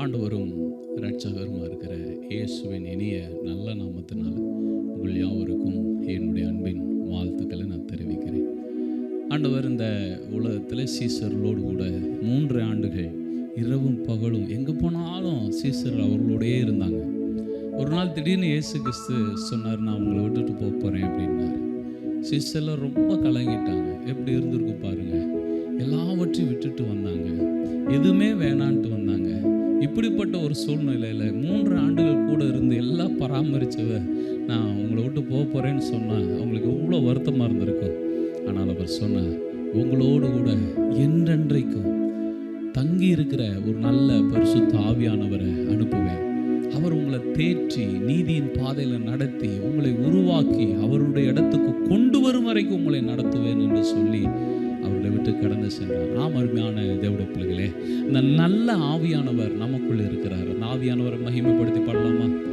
ஆண்டவரும் இரட்சகருமா இருக்கிற இயேசுவின் இனிய நல்ல நாமத்தினால் உங்கள் யாவருக்கும் என்னுடைய அன்பின் வாழ்த்துக்களை நான் தெரிவிக்கிறேன். ஆண்டவர் இந்த உலகத்தில் சீசர்களோடு கூட மூன்று ஆண்டுகள் இரவும் பகலும் எங்கே போனாலும் சீசர் அவர்களோடயே இருந்தாங்க. ஒரு நாள் திடீர்னு இயேசு கிறிஸ்து சொன்னார் நான் உங்களை விட்டுட்டு போக போகிறேன் அப்படின்னாரு. சீசர்லாம் ரொம்ப கலங்கிட்டாங்க. எப்படி இருந்திருக்கு பாருங்கள் எல்லாவற்றையும் விட்டுட்டு வந்தாங்க. எதுவுமே வேணான்ட்டு வந்தாங்க. இப்படிப்பட்ட ஒரு சூழ்நிலையில் மூன்று ஆண்டுகள் கூட இருந்து எல்லாம் பராமரித்தவ நான் உங்களை விட்டு போக போகிறேன்னு சொன்னேன் அவங்களுக்கு எவ்வளோ வருத்தமாக இருந்திருக்கும். ஆனால் அவர் சொன்னார் உங்களோடு கூட என்றென்றைக்கும் தங்கி இருக்கிற ஒரு நல்ல பரிசுத்த ஆவியானவரை அனுப்புவேன். அவர் உங்களை தேற்றி நீதியின் பாதையில் நடத்தி உங்களை உருவாக்கி அவருடைய இடத்துக்கு கொண்டு வரும் வரைக்கும் உங்களை நடத்துவேன் என்று சொல்லி அவர்களை விட்டு கடந்து சென்றார். ஆம் அருமையான தேவட பிள்ளைகளே இந்த நல்ல ஆவியானவர் நமக்குள்ளே இருக்கிறார். அந்த ஆவியானவரை மகிமைப்படுத்தி பாடலாமா?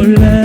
설레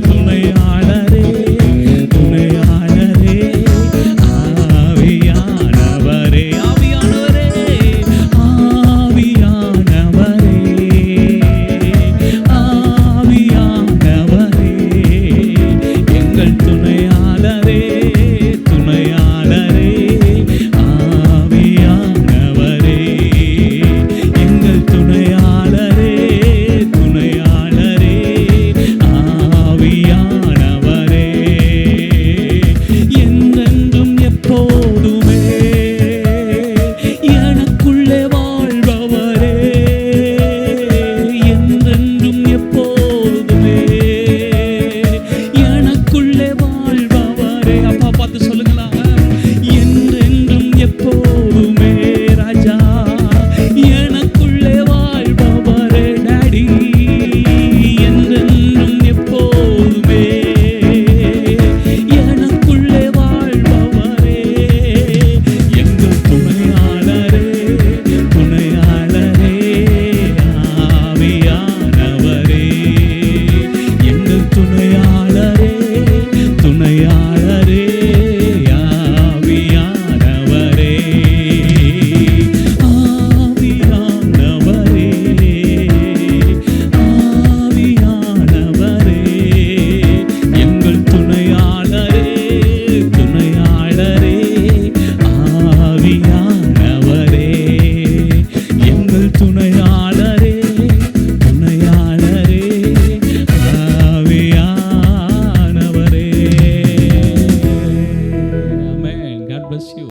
Nikolai.